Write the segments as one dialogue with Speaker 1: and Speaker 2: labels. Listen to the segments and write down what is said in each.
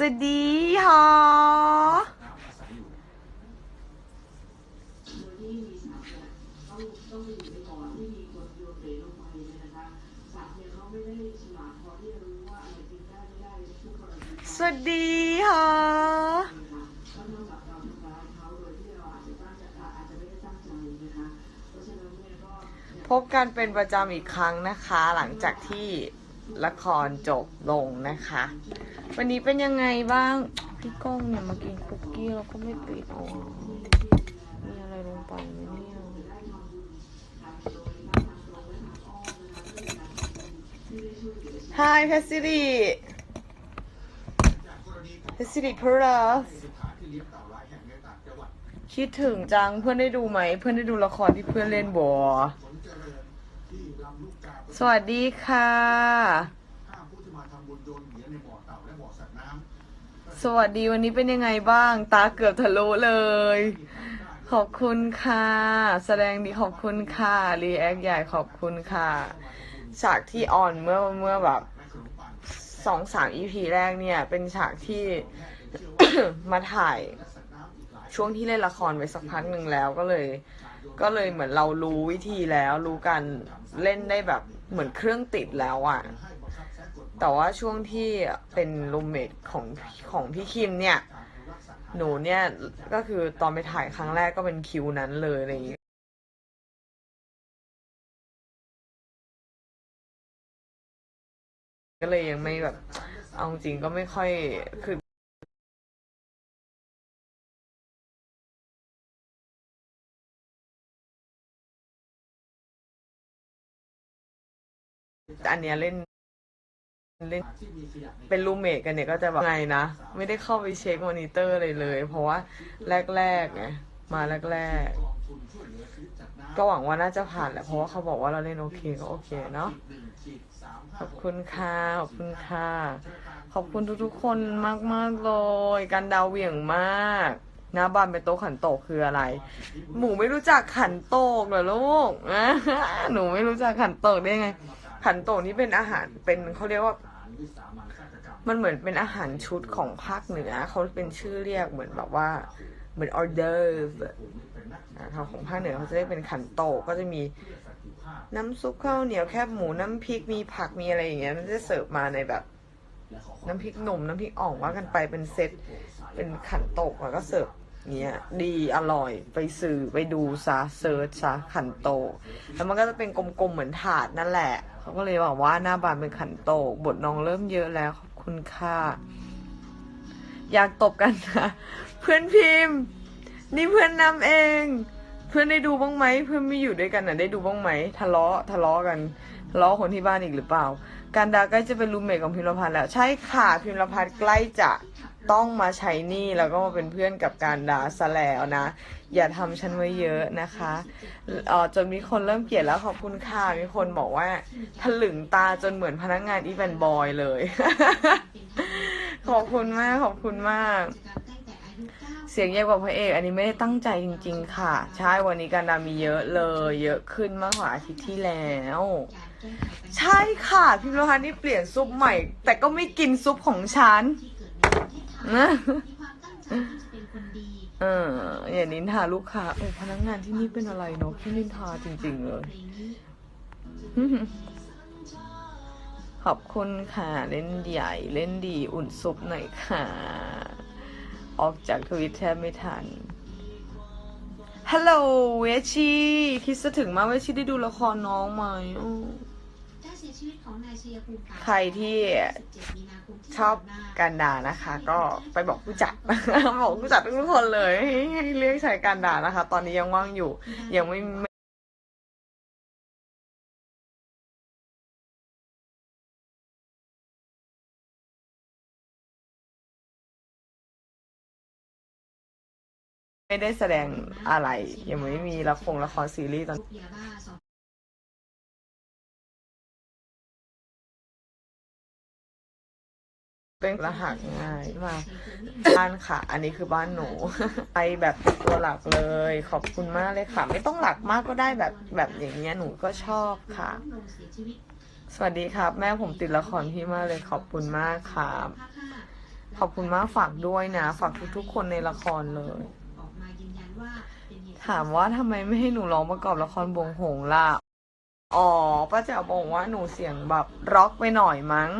Speaker 1: สวัสดีฮะสวัสดีฮะพบกันเป็นประจำอีกครั้งนะคะ หลังจากที่ละครจบลงนะคะ วันนี้เป็นยังไงบ้าง พี่ก้องเนี่ยมากินคุกกี้แล้วก็ไม่ปิดอ๋อมีอะไรลงไปไหมเนี่ย Hi เพชรสิริเพชรสิริเพร์ลคิดถึงจังเพื่อนได้ดูไหม เพื่อนได้ดูละครที่เพื่อนเล่นบอสวัสดีค่ะ สวัสดีวันนี้เป็นยังไงบ้าง ตาเกือบทะลุเลย ขอบคุณค่ะ แสดงดีขอบคุณค่ะ รีแอคใหญ่ขอบคุณค่ะฉากที่อ่อนเมื่อเมื่อแบบสองสามอีพีแรกเนี่ย เป็นฉากที่ มาถ่ายช่วงที่เล่นละครไปสักพักหนึ่งแล้วก็เลย ก็เลยเหมือนเรารู้วิธีแล้ว รู้การเล่นได้แบบเหมือนเครื่องติดแล้วอะ่ะ แต่ว่าช่วงที่เป็นรูมเมทของของพี่คิมเนี่ย หนูเนี่ยก็คือตอนไปถ่ายครั้งแรกก็เป็นคิวนั้นเลยอะไรอย่างงี้ก็เลยยังไม่แบบ เอาจริงก็ไม่ค่อยคืออันเนี้ยเล่น เล่นเป็นรูมเมทกันเนี่ยก็จะแบบไงนะ ไม่ได้เข้าไปเช็คมอนิเตอร์อะไรเลย เพราะว่าแรกๆไงมาแรกๆ ก็หวังว่าน่าจะผ่านแหละเพราะว่าเขาบอกว่าเราเล่นโอเคก็โอเคเนาะขอบคุณค่ะขอบคุณค่ะ ขอบคุณทุกๆคนมากๆเลยกันดาวเหวี่ยงมากหน้าบ้านเป็นโต๊ะขันโตกคืออะไร หมูไม่รู้จักขันโตกเหรอลูกอะหนูไม่รู้จักขันโตกได้ไงขันโตกนี่เป็นอาหารเป็นเขาเรียกว่า มันเหมือนเป็นอาหารชุดของภาคเหนือเขาเป็นชื่อเรียกเหมือนแบบว่าเหมือนออเดอร์นะคะของภาคเหนือเขาจะเรียกเป็นขันโตก็จะมีน้ำซุปข้าวเหนียวแคบหมูน้ำพริกมีผักมีอะไรอย่างเงี้ยมันจะเสิร์ฟมาในแบบ น้ำพริกหนุ่มน้ำพริกอ่องว่ากันไปเป็นเซตเป็นขันโตกแล้วก็เสิร์ฟเงี้ยดีอร่อยไปสื่อไปดูซะเซิร์ชซะขันโต แล้วมันก็จะเป็นกลมๆเหมือนถาดนั่นแหละ เขาก็เลยบอกว่าหน้าบานเป็นขันโต บทน้องเริ่มเยอะแล้ว คุณค่ะ อยากตบกันนะ เพื่อนพิมพ์ นี่เพื่อนนำเอง เพื่อนได้ดูบ้างไหม เพื่อนไม่อยู่ด้วยกันน่ะได้ดูบ้างไหม ทะเลาะทะเลาะกันทะเลาะคนที่บ้านอีกหรือเปล่า การดาใกล้จะเป็นรูมเมทของพิมรพันธ์แล้ว ใช่ค่ะพิมรพันธ์ใกล้จะ ต้องมาใช้หนี่แล้วก็มาเป็นเพื่อนกับการดาซะแล้วนะ อย่าทำฉันไว้เยอะนะคะเออจนมีคนเริ่มเกลียดแล้วขอบคุณค่ะ มีคนบอกว่าถลึงตาจนเหมือนพนักงานอีแวนบอยเลย ขอบคุณมาก ขอบคุณมาก เสียงใหญ่กว่าพระเอก อันนี้ไม่ได้ตั้งใจจริง ๆ ค่ะ ใช่วันนี้การดามีเยอะเลย เยอะขึ้นมากกว่าอาทิตย์ที่แล้วใช่ค่ะ พิมพ์โลฮันนี่เปลี่ยนซุปใหม่ แต่ก็ไม่กินซุปของฉัน นะเอออย่านินทาลูกค้าโอ้พนักงานที่นี่เป็นอะไรเนาะที่นินทาจริง ๆ เลย ขอบคุณค่ะเล่นใหญ่ เล่นดีอุ่นซุปหน่อยค่ะ ออกจากทวิตแทบไม่ทันฮัลโหลเวชีคิดจะถึงมากเวชีได้ดูละครน้องไหม ใครที่ชอบการด่านะคะ ก็ไปบอกผู้จัด บอกผู้จัดทุกคนเลยให้เรียกใช้การด่านะคะ ตอนนี้ยังว่างอยู่ ยังไม่ไม่ไม่ได้แสดงอะไร ยังไม่มีละครละครซีรีส์ตอน เป็นรหัสง่ายมากบ้านค่ะ อันนี้คือบ้านหนู ไปแบบตัวหลักเลย ขอบคุณมากเลยค่ะ ไม่ต้องหลักมากก็ได้แบบแบบอย่างเงี้ยหนูก็ชอบค่ะ
Speaker 2: สวั
Speaker 1: สดีครับ แม่ผมติดละครพี่มากเลยขอบคุณมากครับขอบคุณมากฝากด้วยนะ ฝากทุกๆคนในละครเลย ถามว่าทำไมไม่ให้หนูร้องประกอบละครบวงหงล่ะอ๋อป้าแจ๋วบอกว่าหนูเสียงแบบร็อกไปหน่อยมั้ง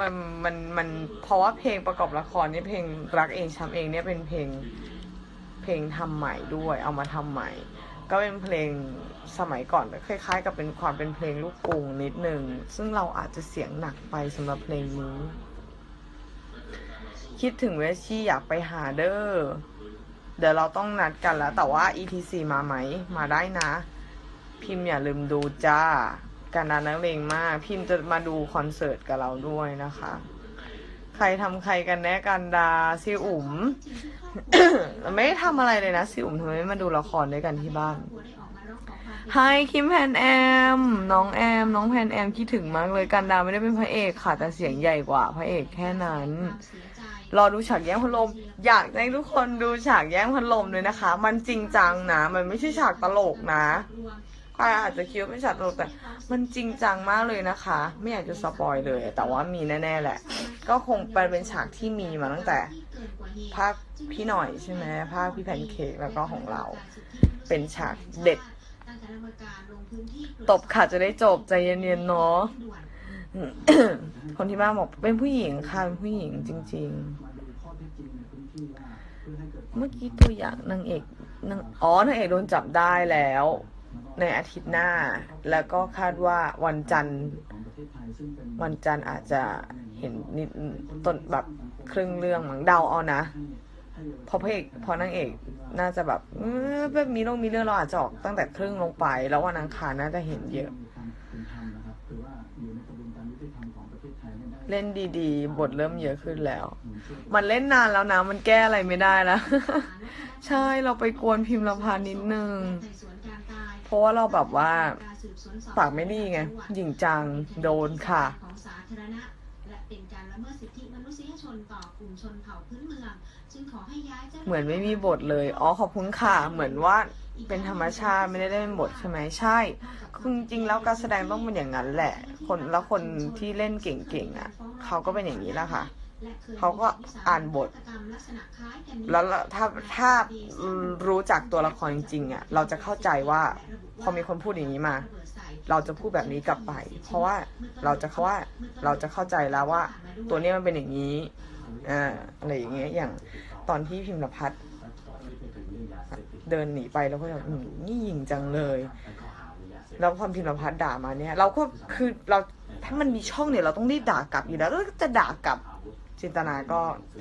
Speaker 1: มันมันมันเพราะว่าเพลงประกอบละครนี่เพลงรักเองช้ำเองเนี่ยเป็นเพลงเพลงทำใหม่ด้วยเอามาทำใหม่ ก็เป็นเพลงสมัยก่อนคล้าย ๆ กับเป็นความเป็นเพลงลูกกรุงนิดนึงซึ่งเราอาจจะเสียงหนักไปสำหรับเพลงนี้คิดถึงเวชชี่อยากไปหาเด้อเดี๋ยวเราต้องนัดกันแล้ว แต่ว่า ETC มาไหม มาได้นะ พิมพ์อย่าลืมดูจ้า การดานักเลงมาก พิมพ์จะมาดูคอนเสิร์ตกับเราด้วยนะคะ ใครทำใครกันแน่กันดาซิอุ๋ม ไม่ได้ทำอะไรเลยนะซิอุ๋มทำไมไม่มาดูละครด้วยกันที่บ้านไฮคิมแพนแอม น้องแอม น้องแพนแอมคิดถึงมากเลยกันดาไม่ได้เป็นพระเอกค่ะ แต่เสียงใหญ่กว่าพระเอกแค่นั้น รอดูฉากแย่งพัดลม อยากให้ทุกคนดูฉากแย่งพัดลมเลยนะคะ มันจริงจังนะ มันไม่ใช่ฉากตลกนะ ใครอาจจะคิดว่าเป็นฉากตลกแต่มันจริงจังมากเลยนะคะ ไม่อยากจะสปอยเลย แต่ว่ามีแน่ๆแหละ ก็คงเป็นฉากที่มีมาตั้งแต่ภาคพี่หน่อยใช่ไหมภาคพี่แพนเค้กแล้วก็ของเรา เป็นฉากเด็ดตบขาจะได้จบใจเย็นๆเนาะคนที่บ้านบอกเป็นผู้หญิงค่ะเป็นผู้หญิงจริง ๆ เมื่อกี้ตัวอย่างนางเอกนางอ๋อนางเอกโดนจับได้แล้ว ในอาทิตย์หน้า แล้วก็คาดว่าวันจันทร์ วันจันทร์อาจจะเห็นนิดต้นแบบครึ่งเรื่องมั้งเดาเอานะพราะพระเอกเพราะนางเอกน่าจะแบบเออแบบมีเรื่องมีเรื่องเราอาจจะออกตั้งแต่ครึ่งลงไป แล้ววันอังคารน่าจะเห็นเยอะ เล่นดีๆ บทเริ่มเยอะขึ้นแล้ว มันเล่นนานแล้วนะ มันแก้อะไรไม่ได้แล้ว ใช่เราไปกวนพิมพ์ละพานิดนึง เพราะว่าเราแบบว่าปากไม่ดีไงหญิงจังโดนค่ะ
Speaker 2: ของสาธารณะและเป็นการละเมิดสิทธิมนุษยชนต่อกลุ่มชนเผ่าพื้นเมืองจึงขอให้ย้ายเจ้า
Speaker 1: เหมือนไม่มีบทเลย อ๋อขอบคุณค่ะ เหมือนว่าเป็นธรรมชาติไม่ได้เล่นบทใช่ไหมใช่คือจริงๆแล้วการแสดงต้องเป็นอย่างนั้นแหละ คนแล้วคนที่เล่นเก่งๆอะเขาก็เป็นอย่างนี้แหละค่ะ เขาก็อ่านบท แล้วถ้าถ้าอืมรู้จักตัวละครจริงๆอะเราจะเข้าใจว่าพอมีคนพูดอย่างนี้มา เราจะพูดแบบนี้กลับไป เพราะว่าเราจะเขาว่าเราจะเข้าใจแล้วว่า ตัวนี้มันเป็นอย่างนี้อ่าอะไรอย่างเงี้ยอย่างตอนที่พิมพ์พัฒน์เดินหนีไปแล้วก็แบบอืมนี่หยิงจังเลย แล้วพอพิมพ์พัฒน์ด่ามาเนี่ย เราก็คือเราถ้ามันมีช่องเนี่ยเราต้องรีบด่ากลับอยู่แล้วแล้วจะด่ากลับ จินตนาก็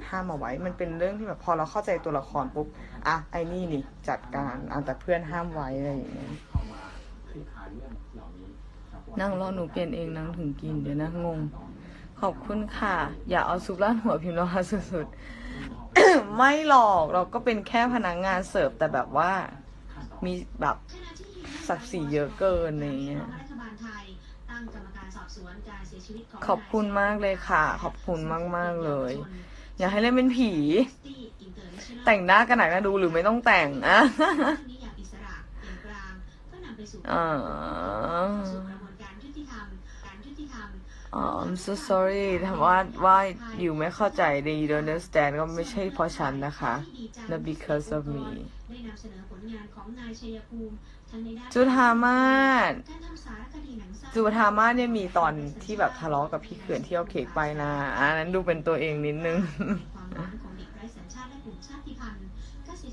Speaker 1: ห้ามเอาไว้ มันเป็นเรื่องที่แบบพอเราเข้าใจตัวละครปุ๊บ อะ ไอ้นี่นี่จัดการอะแต่เพื่อนห้ามไว้อะไรอย่างเงี้ยนั่งรอหนูเปลี่ยนเองนั่งถึงกินเดี๋ยวนะงง ขอบคุณค่ะ อย่าเอาซุปราดหัวพิมพ์แล้วค่ะสุดๆ ไม่หรอกเราก็เป็นแค่พนักงานเสิร์ฟแต่แบบว่ามีแบบศักดิ์ศรีเยอะเกินอะไรเงี้ย ขอบคุณมากเลยค่ะ ขอบคุณมากๆเลย อยากให้เล่นเป็นผี แต่งหน้ากันหนักนะดูหรือไม่ต้องแต่งอะอ๋ออ๋อ I'm so sorry ถามว่าว่าอยู่ไม่เข้าใจใน you don't understand ก็ไม่ใช่เพราะฉันนะคะ not because of me จุธามาศจุธามาศเนี่ยมีตอนที่แบบทะเลาะกับพี่เขื่อนที่เอาเค้กไปนะอันนั้นดูเป็นตัวเองนิดนึง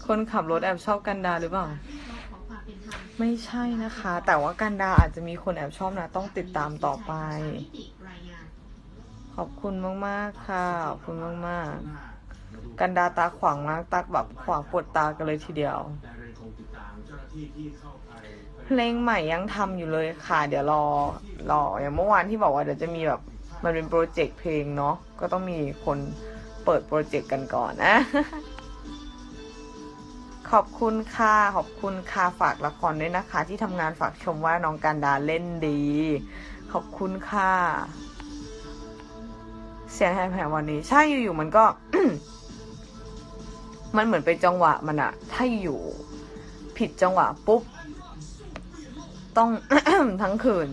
Speaker 1: คนขับรถแอบชอบกันดาหรือเปล่าไม่ใช่นะคะ แต่ว่ากันดาอาจจะมีคนแอบชอบนะ ต้องติดตามต่อไป ขอบคุณมาก ๆ ค่ะ ขอบคุณมาก ๆ กันดาตาขวางมากตาแบบขวางปวดตากันเลยทีเดียว เพลงใหม่ยังทำอยู่เลยค่ะ เดี๋ยวรอรออย่างเมื่อวานที่บอกว่าเดี๋ยวจะมีแบบมันเป็นโปรเจกต์เพลงเนาะก็ต้องมีคนเปิดโปรเจกต์กันก่อนนะ ขอบคุณค่ะขอบคุณค่ะฝากละครด้วยนะคะ ที่ทำงานฝากชมว่าน้องการดาเล่นดี ขอบคุณค่ะเสียงแหบๆวันนี้ ใช่อยู่ๆมันก็ มันเหมือนเป็นจังหวะมันอะถ้าอยู่ผิดจังหวะปุ๊บ ต้อง ทั้งคืน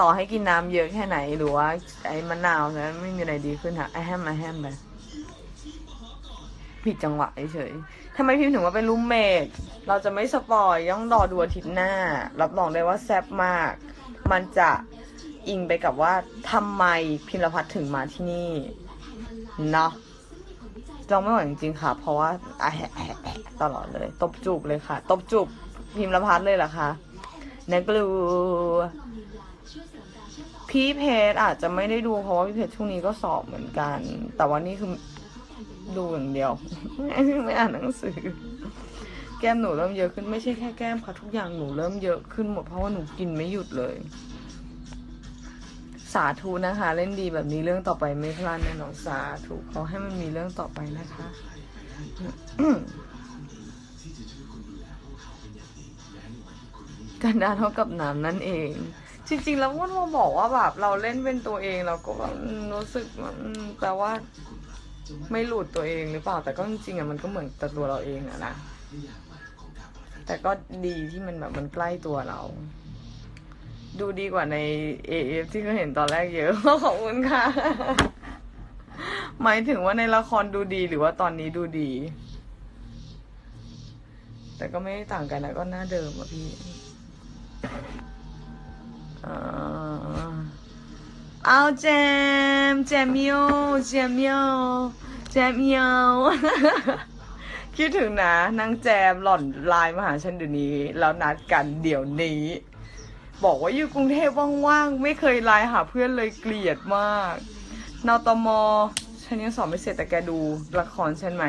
Speaker 1: ต่อให้กินน้ำเยอะแค่ไหน หรือว่า ไอ้มะนาวนั้นไม่มีอะไรดีขึ้นค่ะไอแฮมไอแฮมไปผิดจังหวะเฉยๆทำไมพิมพ์ถึงว่าเป็นรูมเมทเราจะไม่สปอยต้องรอดูอาทิตย์หน้า รับรองได้ว่าแซ่บมาก มันจะอิงไปกับว่าทำไมพิมพ์รพัฒน์ถึงมาที่นี่ เนาะ ลองไม่ไหวจริงๆค่ะ เพราะว่าอแหะแหะตลอดเลย ตบจูบเลยค่ะ ตบจูบพิมพ์รพัฒน์เลยเหรอคะนักลูพี่เพชรอาจจะไม่ได้ดูเพราะว่าพี่เพชรช่วงนี้ก็สอบเหมือนกัน แต่ว่านี่คือดูอย่างเดียว ไม่อ่านหนังสือ แก้มหนูเริ่มเยอะขึ้นไม่ใช่แค่แก้มค่ะ ทุกอย่างหนูเริ่มเยอะขึ้นหมดเพราะว่าหนูกินไม่หยุดเลย สาธุนะคะ เล่นดีแบบนี้เรื่องต่อไปไม่พลาดแน่นอนสาธุขอให้มันมีเรื่องต่อไปนะคะกันดาเท่ากับน้ำนั่นเอง จริง ๆ แล้วว่าเราบอกว่าแบบเราเล่นเป็นตัวเองเราก็แบบรู้สึกแปลว่าไม่หลุดตัวเองหรือเปล่า แต่ก็จริงๆอะมันก็เหมือนแต่ตัวเราเองอะนะแต่ก็ดีที่มันแบบมันใกล้ตัวเรา ดูดีกว่าใน AF ที่เคยเห็นตอนแรกเยอะ ขอบคุณค่ะ หมายถึงว่าในละครดูดีหรือว่าตอนนี้ดูดี แต่ก็ไม่ต่างกันนะก็หน้าเดิมอะพี่เอาแจมแจมมียวแจมมียวแจมมียวคิดถึงนะนางแจมหล่อนไลน์มาหาฉันเดี๋ยวนี้ แล้วนัดกันเดี๋ยวนี้ บอกว่าอยู่กรุงเทพว่างๆ ไม่เคยไลน์หาเพื่อนเลยเกลียดมากนาตมฉันยังสอบไม่เสร็จแต่แกดูละครฉันไหม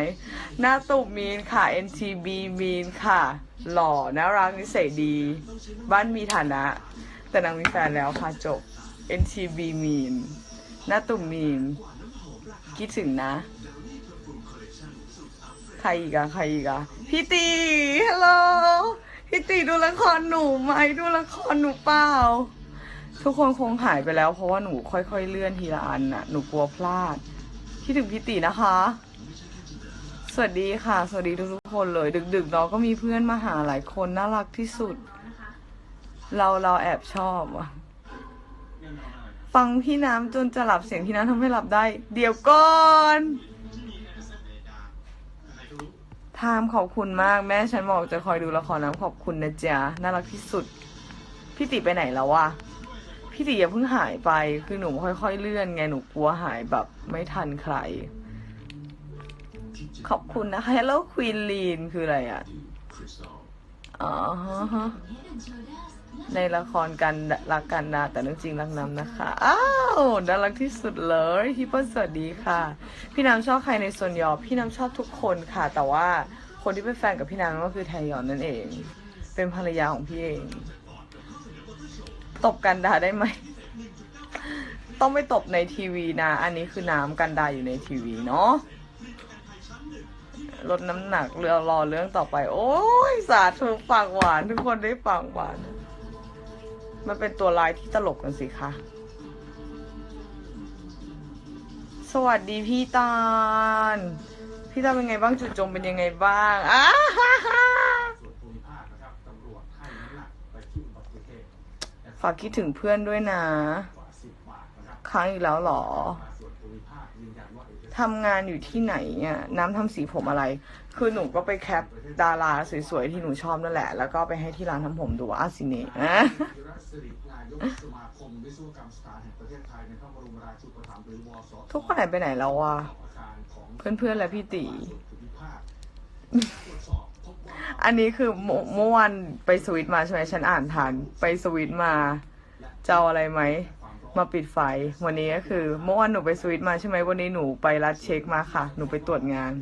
Speaker 1: หน้าตุบมีนค่ะ NTB มีนค่ะ หล่อน่ารักนิสัยดี บ้านมีฐานะ แต่นางมีแฟนแล้วค่ะจบ NTB มีน หน้าตุ่มมีน คิดถึงนะ ใครอีกอะใครอีกอะพี่ตีฮัลโหล พี่ตีดูละครหนูไหมดูละครหนูเปล่า ทุกคนคงหายไปแล้ว เพราะว่าหนูค่อยๆเลื่อนทีละอันน่ะหนูกลัวพลาดคิดถึงพี่ตีนะคะ สวัสดีค่ะ สวัสดีทุกๆคนเลย ดึกๆเราก็มีเพื่อนมาหาหลายคนน่ารักที่สุด เราเราแอบชอบอะฟังพี่น้ำจนจะหลับเสียงพี่น้ำทำให้หลับได้ เดี๋ยวก่อน ทามขอบคุณมากแม่ฉันบอกจะคอยดูละครน้ำขอบคุณนะจ๊ะน่ารักที่สุด พี่ติไปไหนแล้ววะพี่ติอย่าเพิ่งหายไป คือหนูค่อยๆเลื่อนไงหนูกลัวหายแบบไม่ทันใคร ขอบคุณนะคะ Hello Queen Lean คืออะไรอะอ๋อฮะในละครกันรักกันนะแต่เรื่องจริงรักน้ำนะคะอ้า วน่ารักที่สุดเลยพี่เปิ้ลสวัสดีค่ะ พี่น้ำชอบใครในโซนยอพี่น้ำชอบทุกคนค่ะ แต่ว่าคนที่เป็นแฟนกับพี่น้ำก็คือไทยอนนั่นเอง เป็นภรรยาของพี่เอง ตบกันดาได้ไหม ต้องไม่ตบในทีวีนะ อันนี้คือน้ำกันดาอยู่ในทีวีเนาะลดน้ำหนักเรือรอเรื่องต่อไป โอ้ยสาธุปากหวาน ทุกคนได้ปากหวาน มันเป็นตัวลายที่ตลกกันสิคะ สวัสดีพี่ตาล พี่ตาลเป็นไงบ้างจุดจมเป็นยังไงบ้างอ้าฮ่าฮ่าฝากคิดถึงเพื่อนด้วยนะ
Speaker 3: กว่าสิบบาทนะครับ
Speaker 1: ค้างอีกแล้วหรอ ทำงานอยู่ที่ไหนเนี่ยน้ำทำสีผมอะไร คือหนูก็ไปแคปดาราสวยๆ ที่หนูชอบนั่นแหละ แล้วก็ไปให้ที่ร้านทำผมดูอาซิเนะอะ
Speaker 3: ธีรศิรินายกสมาคมวิศวกรรมสถานแห่งประเนะ
Speaker 1: ทุกคนไหายไปไหนแล้ววะเพื่อนๆและพี่ตี
Speaker 3: อั
Speaker 1: นนี้คือเมื่อวันไปสวิตมาใช่ไหมฉันอ่านทัน ไปสวิตมาจะเอาอะไรไหม มาปิดไฟ วันนี้ก็คือเมื่อวานหนูไปสวิตมาใช่ไหมวันนี้หนูไปรัดเช็คมาค่ะ หนูไปตรวจงาน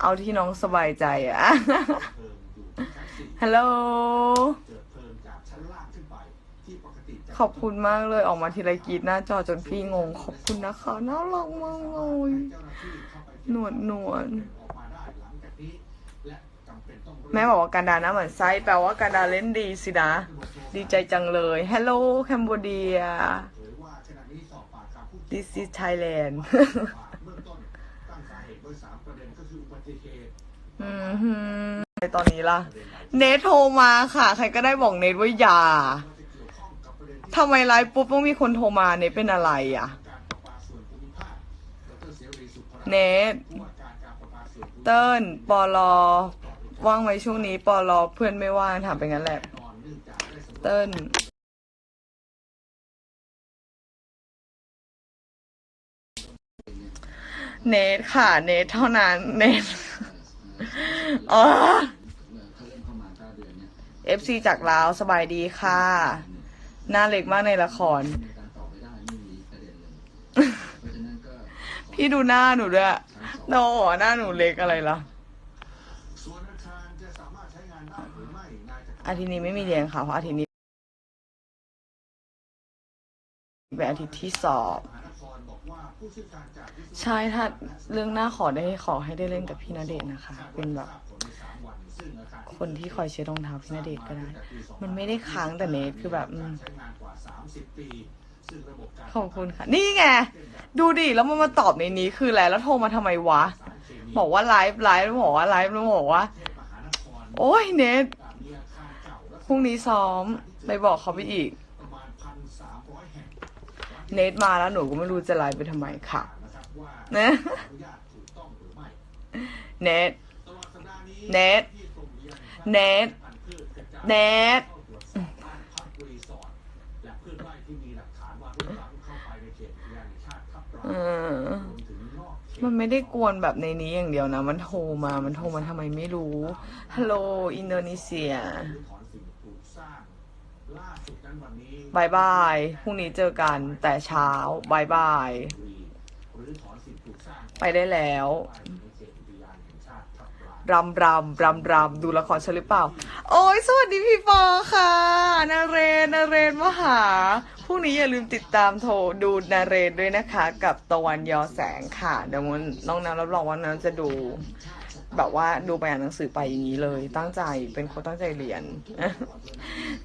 Speaker 1: เอาที่น้องสบายใจอะฮัลโหล
Speaker 3: ข
Speaker 1: อบคุณมากเลยออกมาทีไรกีดหน้าจอจนพี่งง ขอบคุณนะคะน่ารักมากเลย
Speaker 3: เจ้าหน้าที่เข้าไป
Speaker 1: หนวดหนวด
Speaker 3: แม่
Speaker 1: บอกว่าการดาน้าเหมือนไซแปลว่าการดาเล่นดีสินะ ดีใจจังเลยฮัลโหลแคนเบเดีย this is Thailand
Speaker 3: อืม
Speaker 1: ฮึในตอนนี้ล่ะ เนทโทรมาค่ะ ใครก็ได้บอกเนทว่าอย่าทำไมไลฟ์ปุ๊บต้องมีคนโทรมาเนทเป็นอะไรอะ
Speaker 3: เน
Speaker 1: ทเติ้ลปอลอ ว่างไหมช่วงนี้ปอลอเพื่อนไม่ว่างถามไปงั้นแหละ เติ้ลเนทค่ะ เนทเท่านั้น เนทอ๋อ FC จากลาวสบายดีค่ะ หน้าเล็กมากในละคร พี่ดูหน้าหนูด้วยโนหน้าหนูเล็กอะไรล่ะ
Speaker 3: อา
Speaker 1: ทิตย์นี้ไม่มีเรียนค่ะเพราะอาทิตย์นี้เป็นอาทิตย์ที่สอบใช่ถ้าเรื่องหน้าขอได้ขอให้ได้เล่นกับพี่ณเดชนะคะ เป็นแบบ
Speaker 3: ค
Speaker 1: นที่คอยเช็ดรองเท้าพี่ณเดชก็ได้ มันไม่ได้ค้างแต่เนทคือแบบขอบคุณค่ะ นี่ไง ดูดิ แล้วมันมาตอบในนี้คืออะไรแล้วโทรมาทำไมวะ บอกว่าไลฟ์ไลฟ์แล้วบอกว่าไลฟ์แล้วบอกว่า โอ้ยเนท พรุ่งนี้ซ้อมไปบอกเขาไปอีก เนทมาแล้วหนูก็ไม่รู้จะไลน์ไปทำไมค่ะ
Speaker 3: นะ
Speaker 1: เนทเนทเนทเนท
Speaker 3: มันไม่
Speaker 1: ได้กวนแบบในนี้อย่างเดียวนะ มันโทรมา มันโทรมาทำไมไม่รู้ ฮัลโหล อินโดนีเซีย บายบาย พรุ่งนี้เจอกันแต่เช้าบายบาย
Speaker 3: รื้อถอนสิ่งปลูกสร้าง
Speaker 1: ไปได้แล้ว
Speaker 3: ในเขตอุทยานแห่งชาติทับลาน
Speaker 1: รำรำรำรำดูละครฉันหรือเปล่า โอ้ยสวัสดีพี่ปอค่ะ นาเรนนาเรนมหา พรุ่งนี้อย่าลืมติดตามโทรดูนาเรนด้วยนะคะ กับตะวันยอแสงค่ะ เดี๋ยวมันน้องน้ำรับรองว่าน้ำจะดู แบบว่าดูไปอ่านหนังสือไปอย่างนี้เลย ตั้งใจเป็นคนตั้งใจเรียน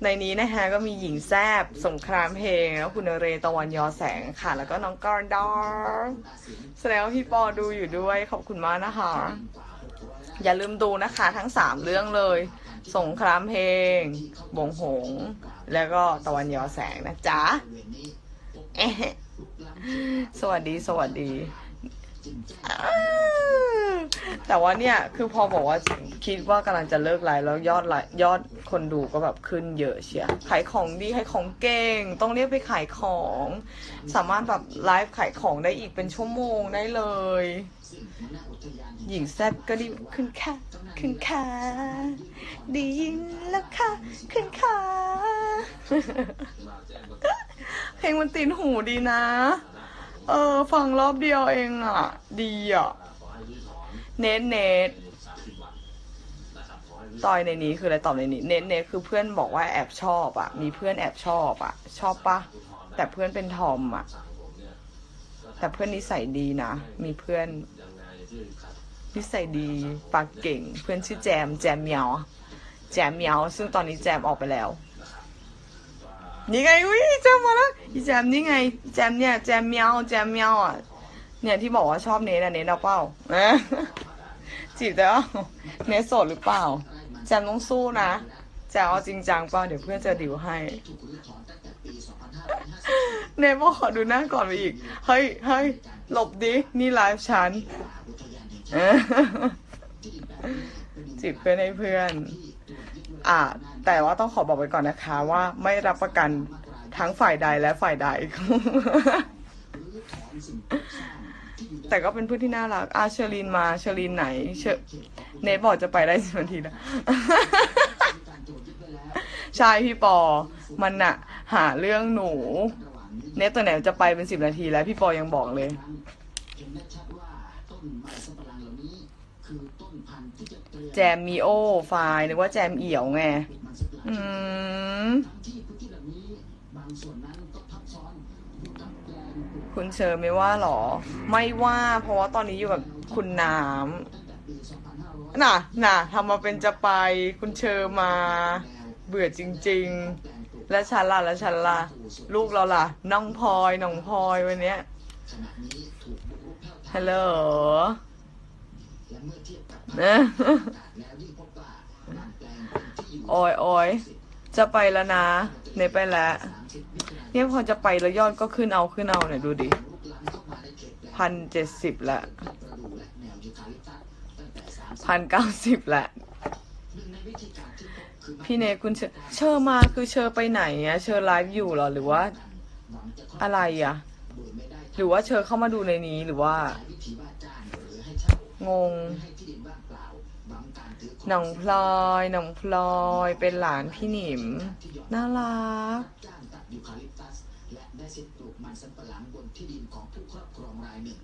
Speaker 1: ในนี้นะคะก็มีหญิงแซบสงครามเพลงแล้วคุณนเรตะวันยอแสงค่ะ แล้วก็น้องกอร์ดอร์แสดงว่าพี่ปอดูอยู่ด้วยขอบคุณมากนะคะ อย่าลืมดูนะคะทั้งสามเรื่องเลย สงครามเพลง บงหง แล้วก็ตะวันยอแสงนะจ๊ะสวัสดีสวัสดี แต่ว่าเนี่ย คือพอบอกว่าคิดว่ากำลังจะเลิกไลฟ์แล้วยอดไลฟ์ยอดคนดูก็แบบขึ้นเยอะเชียขายของดีขายของเก่ง ต้องเรียกไปขายของ สามารถแบบไลฟ์ขายของได้อีกเป็นชั่วโมงได้เลย หญิงแซบก็ดีขึ้นค่ะ ขึ้นค่ะดียินแล้วค่ะ ขึ้นค่ะ เพลงมันตินหูดีนะ เออ ฟังรอบเดียวเองอะ ดีอะ เนทเนทต่อยในนี้คืออะไรตอบในนี้ เนทเนทคือเพื่อนบอกว่าแอบชอบอะ มีเพื่อนแอบชอบอะ ชอบปะแต่เพื่อนเป็นทอมอะ แต่เพื่อนนิสัยดีนะ มีเพื่อนนิสัยดีปากเก่ง เพื่อนชื่อแจม แจมเมียว แจมเมียว ซึ่งตอนนี้แจมออกไปแล้วนี่ไงอุ้ยแจมมาแล้วอีแจมนี่ไง แจมเนี่ย แจมเมียว แจมเมียวอะ เนี่ยที่บอกว่าชอบเนทอะเนทเอาเปล่าเอ๊ะ จีบแต่ว่าเนทโสดหรือเปล่า แจมต้องสู้นะ แจมเอาจริงจังเปล่าเดี๋ยวเพื่อนจะดิวให้ เนทบอกขอดูหน้าก่อนไปอีก เฮ้ยเฮ้ยหลบดิ นี่ไลฟ์ฉันจีบเพื่อนให้เพื่อน อ่า แต่ว่าต้องขอบอกไว้ก่อนนะคะ ว่าไม่รับประกันทั้งฝ่ายใดและฝ่ายใด แต่ก็เป็นเพื่อนที่น่ารักอาเชอรีนมาเชอรีนไหนเชอเนทบอกจะไปได้สิบนาทีแล้วใช่พี่ปอ มันอะหาเรื่องหนู เนทตัวไหนจะไปเป็นสิบนาทีแล้ว พี่ปอยังบอกเลยแจมมีโอไฟล์นึกว่าแจมเอี่ยวไง อืม คุณเชอไม่ว่าหรอ ไม่ว่า เพราะว่าตอนนี้อยู่กับคุณน้ำน่ะน่ะทำมาเป็นจะไปคุณเชอมา เบื่อจริง ๆ และฉันล่ะและฉันล่ะลูกเราล่ะน้องพลอยน้องพลอยวันเนี้ยฮัลโหลโอ้ยโอ้ยจะไปแล้วนะเนยไปแล้ว เนี่ยพอจะไปแล้วยอดก็ขึ้นเอาขึ้นเอาเนี่ยดูดิพันเจ็ดสิบละพันเก้าสิบละพี่เนยคุณเชอเชอมาคือเชอไปไหนอะเชอไลฟ์อยู่หรอหรือว่า อะไรอะหรือว่าเชอเข้ามาดูในนี้หรือว่า งงหน้องพลอยหน้องพลอยเป็นหลานพี่หนิม น่ารัก
Speaker 4: มันสำปะหลังบนที่ดินของผู้ครอบครองรายหนึ่ง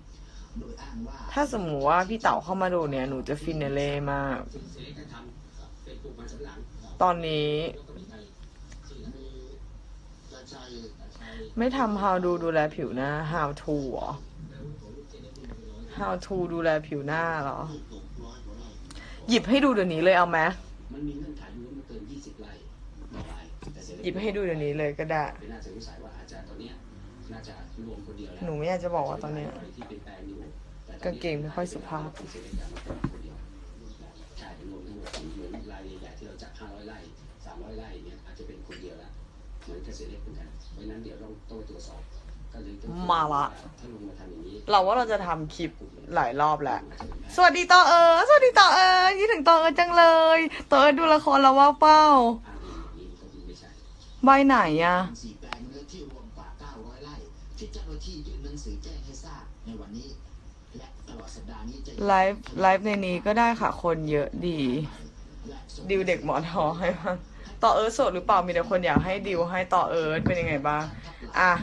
Speaker 4: โดยอ้างว่า
Speaker 1: ถ้าสมมติว่าพี่เต๋าเข้ามาดูเนี่ยหนูจะฟินเนเล่มาก ตอนนี้ ไม่ทำ how do ดูแลผิวหน้า how to เหรอ how to ดูแลผิวหน้าเหรอ หยิบให้ดูเดี๋ยวนี้เลยเอาไหม
Speaker 4: มันมีเงื่อนไขอยู่ว่าไม่เกิน 20ไร่ต่อไร่แต่เสร็จ
Speaker 1: หยิบให้ดูเดี๋ยวนี้เลยก็ได้
Speaker 4: ไม่น่าจะสงสัยว่าอาจารย์ตอ นเนี้ยน่าจะรวมคนเดียวแล้ว
Speaker 1: หนูไม่อยากจะบอกว่าตอนเนี้ย
Speaker 4: ที่เป็นแปลงอยู่แต่ตอนนี้
Speaker 1: กางเกงไม่ค่อยสุภาพ
Speaker 4: เสร็จแล้วจะมาเป็นคนเดียวใช่เป็นรวมทั้งหมดเหมือนรายใหญ่ๆที่เราจัด500ไร่300ไร่เนี่ยอาจจะเป็นคนเดียวแล้วเหมือนเกษตรเล็กเหมือนกันเพราะฉะนั้นเดี๋ยวต้องต้องไปตรวจสอบก็เลยต้อง
Speaker 1: มาละ
Speaker 4: ถ้าลงมาทำอย่างนี้
Speaker 1: เราว่าเราจะทำคลิปหลายรอบแล้วสวัสดีต่อเออ สวัสดีต่อเออยี่ถึงต่อเออจังเลยต่อเออดูละครแล้วว่าเป้าใบไหนอะ
Speaker 4: สี่แปลงเนื้อที่
Speaker 1: ไลฟ์ไลฟ์ในนี้ก็ได้ค่ะ คนเยอะดี ดิวเด็กหมอทอให้บ้างต่อเอิร์ธโสดหรือเปล่ามีแต่คนอยากให้ดิวให้ต่อเอิร์ธเป็นยังไงบ้างอะ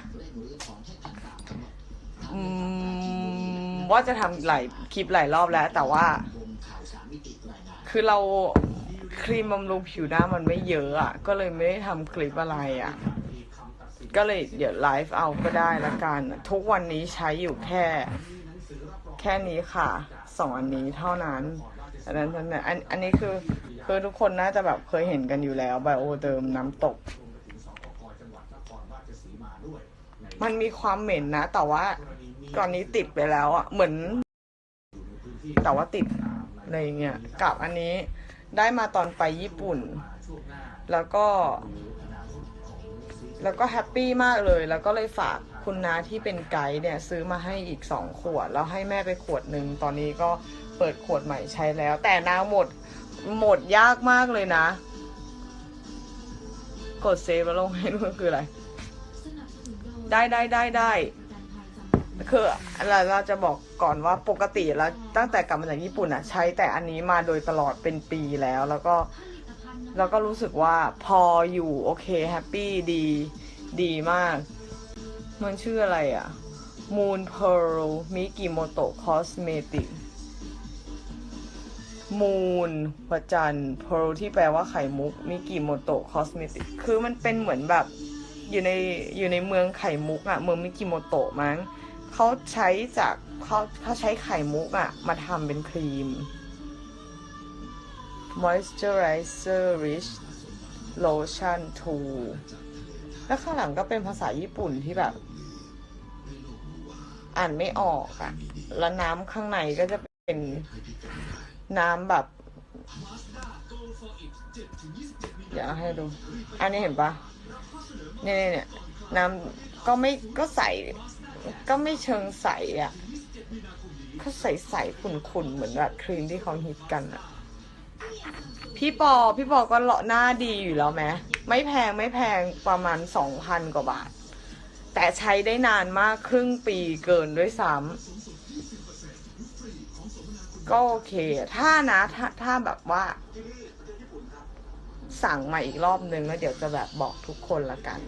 Speaker 4: อืม
Speaker 1: ว่าจะทำหลายคลิปหลายรอบแล้ว แต่ว่า คือเราครีมบำรุงผิวหน้ามันไม่เยอะอะ ก็เลยไม่ได้ทำคลิปอะไรอะ ก็เลยเดี๋ยวไลฟ์เอาก็ได้ละกัน ทุกวันนี้ใช้อยู่แค่ แค่นี้ค่ะ สองอันนี้เท่านั้นอันนั้นอันนั้นอันอันนี้คือคือทุกคนน่าจะแบบเคยเห็นกันอยู่แล้วไบโอเดิมน้ำตก มันมีความเหม็นนะ แต่ว่าตอนนี้ติดไปแล้วอะเหมือน แต่ว่าติดอะไรเงี้ยกับอันนี้ได้มาตอนไปญี่ปุ่น แล้วก็ แล้วก็แฮปปี้มากเลย แล้วก็เลยฝากคุณน้าที่เป็นไกด์เนี่ยซื้อมาให้อีกสองขวด แล้วให้แม่ไปขวดหนึ่ง ตอนนี้ก็เปิดขวดใหม่ใช้แล้ว แต่นาหมดหมดยากมากเลยนะ กดเซฟแล้วลงให้ดูคืออะไร ได้ได้ได้ได้คือเราเราจะบอกก่อนว่าปกติแล้วตั้งแต่กลับมาจากญี่ปุ่นอะ ใช้แต่อันนี้มาโดยตลอดเป็นปีแล้วแล้วก็ แล้วก็รู้สึกว่าพออยู่โอเคแฮปปี้ดีดีมาก มันชื่ออะไรอะ Moon Pearl Mikimoto Cosmetic Moon พระจันทร์ Pearl ที่แปลว่าไข่มุก Mikimoto Cosmetic คือมันเป็นเหมือนแบบอยู่ในอยู่ในเมืองไข่มุกอะเมืองมิกิโมโตะมั้งเขาใช้จากเขาเขาใช้ไข่มุกอะมาทำเป็นครีม moisturizer rich lotion 2แล้วข้างหลังก็เป็นภาษาญี่ปุ่นที่แบบ อ่านไม่ออกอะแล้วน้ำข้างในก็จะเป็นน้ำแบบเดี๋ยวเอาให้ดู อันนี้เห็นปะเนี่ยเนี่ยเนี่ยน้ำก็ไม่ก็ใสก็ไม่เชิงใสอะก็ใสใสขุ่นขุ่นๆ เหมือนแบบครีมที่เขาฮิตกันอะ พี่ปอพี่ปอก็เลาะหน้าดีอยู่แล้วไหมไม่แพงไม่แพงประมาณสองพันกว่าบาท แต่ใช้ได้นานมากครึ่งปีเกินด้วยซ้ำก็โอเค ถ้านะถ้าถ้าแบบว่า สั่งมาอีกรอบนึงแล้วเดี๋ยวจะแบบบอกทุกคนละกัน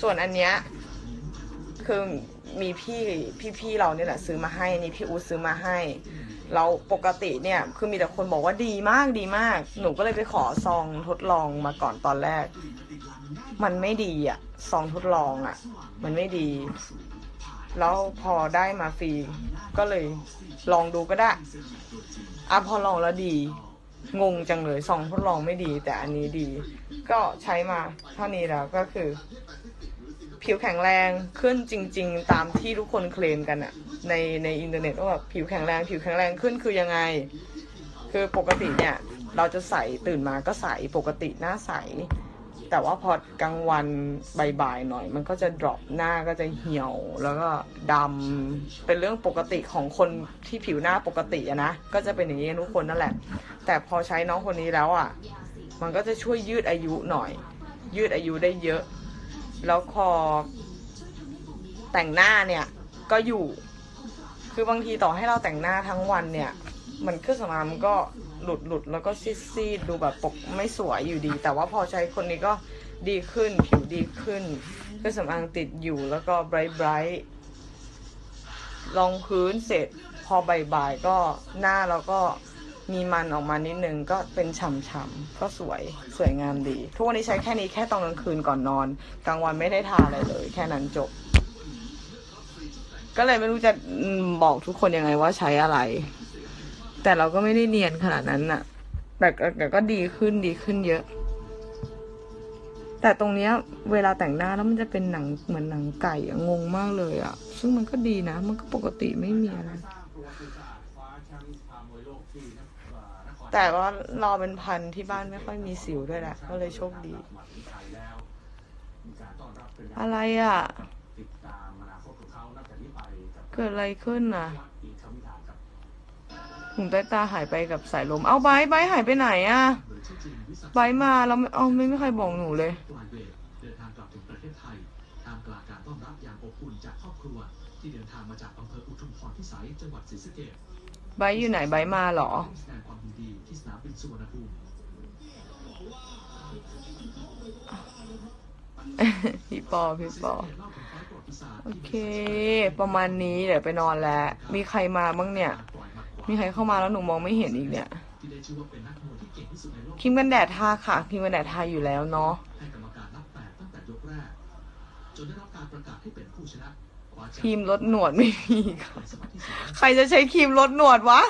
Speaker 1: ส่วนอันเนี้ยคือมีพี่พี่พี่เราเนี่ยแหละซื้อมาให้อันนี่พี่อูซื้อมาให้ เราปกติเนี่ยคือมีแต่คนบอกว่าดีมากดีมาก หนูก็เลยไปขอซองทดลองมาก่อนตอนแรก มันไม่ดีอะซองทดลองอะมันไม่ดี แล้วพอได้มาฟรีก็เลยลองดูก็ได้อะพอลองแล้วดี งงจังเลยซองทดลองไม่ดี แต่อันนี้ดี ก็ใช้มาเท่านี้แล้วก็คือ ผิวแข็งแรงขึ้นจริง ๆ ตามที่ทุกคนเคลมกันอะในในอินเทอร์เน็ตว่าแบบผิวแข็งแรงผิวแข็งแรงขึ้นคือยังไง คือปกติเนี่ย เราจะใส่ตื่นมาก็ใสปกติหน้าใส แต่ว่าพอกลางวันบ่ายๆหน่อย มันก็จะ drop หน้าก็จะเหี่ยวแล้วก็ดำเป็นเรื่องปกติของคนที่ผิวหน้าปกติอะนะก็จะเป็นอย่างนี้ทุกคนนั่นแหละ แต่พอใช้น้องคนนี้แล้วอะมันก็จะช่วยยืดอายุหน่อย ยืดอายุได้เยอะ แล้วพอแต่งหน้าเนี่ยก็อยู่ คือบางทีต่อให้เราแต่งหน้าทั้งวันเนี่ย มันเครื่องสำอางมันก็หลุดหลุดแล้วก็ซีดๆดูแบบปกไม่สวยอยู่ดี แต่ว่าพอใช้คนนี้ก็ดีขึ้นผิวดีขึ้นเครื่องสำอางติดอยู่แล้วก็ไบรท์ไบรท์รองพื้นเสร็จพอบ่ายๆก็หน้าเราก็ มีมันออกมานิดนึงก็เป็นฉ่ำๆก็สวยสวยงามดี ทุกวันนี้ใช้แค่นี้แค่ตอนกลางคืนก่อนนอน กลางวันไม่ได้ทาอะไรเลย แค่นั้นจบ ก็เลยไม่รู้จะบอกทุกคนยังไงว่าใช้อะไร แต่เราก็ไม่ได้เนียนขนาดนั้นน่ะแต่แต่ก็ดีขึ้นดีขึ้นเยอะ แต่ตรงเนี้ย เวลาแต่งหน้าแล้วมันจะเป็นหนังเหมือนหนังไก่อะงงมากเลยอะซึ่งมันก็ดีนะ มันก็ปกติไม่มีอะไร
Speaker 3: แต่
Speaker 1: ว่ารอเป็นพันที่บ้านไม่ค่อยมีสิวด้วยแหละ ก็เลยโชคดี
Speaker 3: มาถึงไรอะ เกิ
Speaker 1: ดอะไรขึ้นน่ะ
Speaker 3: วัดอินทรวิหารครับ
Speaker 1: หูใต้ตาหายไปกับสายลม เอาไบร์ทไบหายไปไหนอะไบมาแล้วไม่เอาไม่มีใครบอกหนูเลย
Speaker 5: ปลายเวทเดินทางกลับถึงประเทศไทยท่ามกลาการต้อนรับอย่างอบอุ่นจากครอบครัว ที่เดินทางมาจากอำเภออุทุมพรพิสัยจังหวัดศรีสะเกษ
Speaker 1: ใบอยู่ไหนไบมาเหรอ
Speaker 5: นดีที่สนามบินสุวรรณภูมิ
Speaker 1: พี่ปอพี่ปอ
Speaker 5: เล่าถึงไฟล์ประวัติศาสตร์
Speaker 1: โอ
Speaker 5: ที่
Speaker 1: เค ประมาณนี้เดี๋ยวไปนอนแล้ว มีใครมาบ้างเนี่ย
Speaker 5: ปล่อยหมัดขวา
Speaker 1: มีใครเข้ามาแล้วหนูมองไม่เห็นอีกเนี่ย
Speaker 5: ที่ได้ชื่อว่าเป็นนักมวยที่เก่งที่สุดในโลก
Speaker 1: ครีมกันแดดทาค่ะครีมกันแดดทาอยู่แล้วเนาะ
Speaker 5: ให้กรรมการนับแปดตั้งแต่ยกแรกจนได้รับการประกาศให้เป็นผู้ชนะคว้าแช
Speaker 1: ครี
Speaker 5: ม
Speaker 1: ม
Speaker 5: ป์
Speaker 1: ลดหนวดไม่มีค่ะ
Speaker 5: ในสมัยที่สอง
Speaker 1: ใครจะใช้ครีมลดหนวดวะ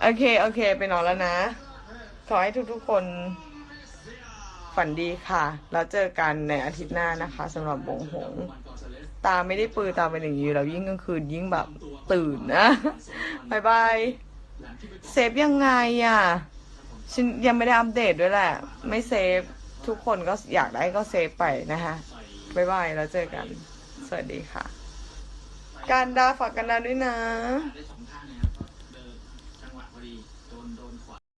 Speaker 1: โอเค โอเค ไปนอนแล้วนะ ขอให้ทุกๆคนฝันดีค่ะ แล้วเจอกันในอาทิตย์หน้านะคะสำหรับบงหง ตาไม่ได้ปือตาเป็นอย่างนี้แล้วยิ่งกลางคืนยิ่งแบบตื่นนะบายบายเซฟยังไงอะฉันยังไม่ได้อัปเดตด้วยแหละ ไม่เซฟ ทุกคนก็อยากได้ก็เซฟไปนะคะบายบายแล้วเจอกัน สวัสดีค่ะ การดาฝากกันดาด้วยนะ